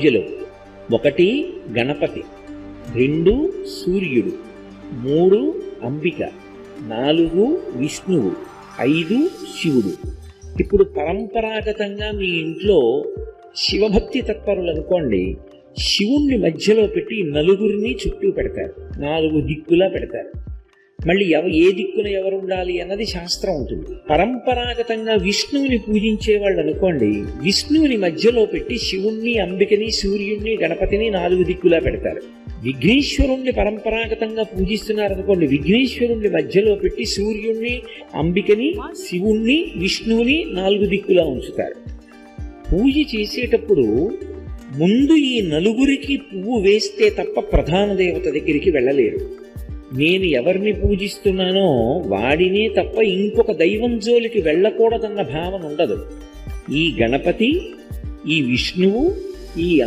పూజలు ఒకటి గణపతి రెండు సూర్యుడు మూడు అంబిక నాలుగు విష్ణువు ఐదు శివుడు. ఇప్పుడు పరంపరాగతంగా మీ ఇంట్లో శివభక్తి తత్పరులు అనుకోండి శివుణ్ణి మధ్యలో పెట్టి నలుగురిని చుట్టూ పెడతారు నాలుగు దిక్కులా పెడతారు. మళ్ళీ ఎవ ఏ దిక్కున ఎవరు ఉండాలి అన్నది శాస్త్రం ఉంటుంది. పరంపరాగతంగా విష్ణువుని పూజించే వాళ్ళు అనుకోండి విష్ణువుని మధ్యలో పెట్టి శివుణ్ణి అంబికని సూర్యుణ్ణి గణపతిని నాలుగు దిక్కులా పెడతారు. విఘ్నేశ్వరుణ్ణి పరంపరాగతంగా పూజిస్తున్నారు అనుకోండి విఘ్నేశ్వరుణ్ణి మధ్యలో పెట్టి సూర్యుణ్ణి అంబికని శివుణ్ణి విష్ణువుని నాలుగు దిక్కులా ఉంచుతారు. పూజ చేసేటప్పుడు ముందు ఈ నలుగురికి పువ్వు వేస్తే తప్ప ప్రధాన దేవత దగ్గరికి వెళ్ళలేరు. నేను ఎవరిని పూజిస్తున్నానో వాడినే తప్ప ఇంకొక దైవం జోలికి వెళ్ళకూడదన్న భావన ఉండదు. ఈ గణపతి ఈ విష్ణువు ఈ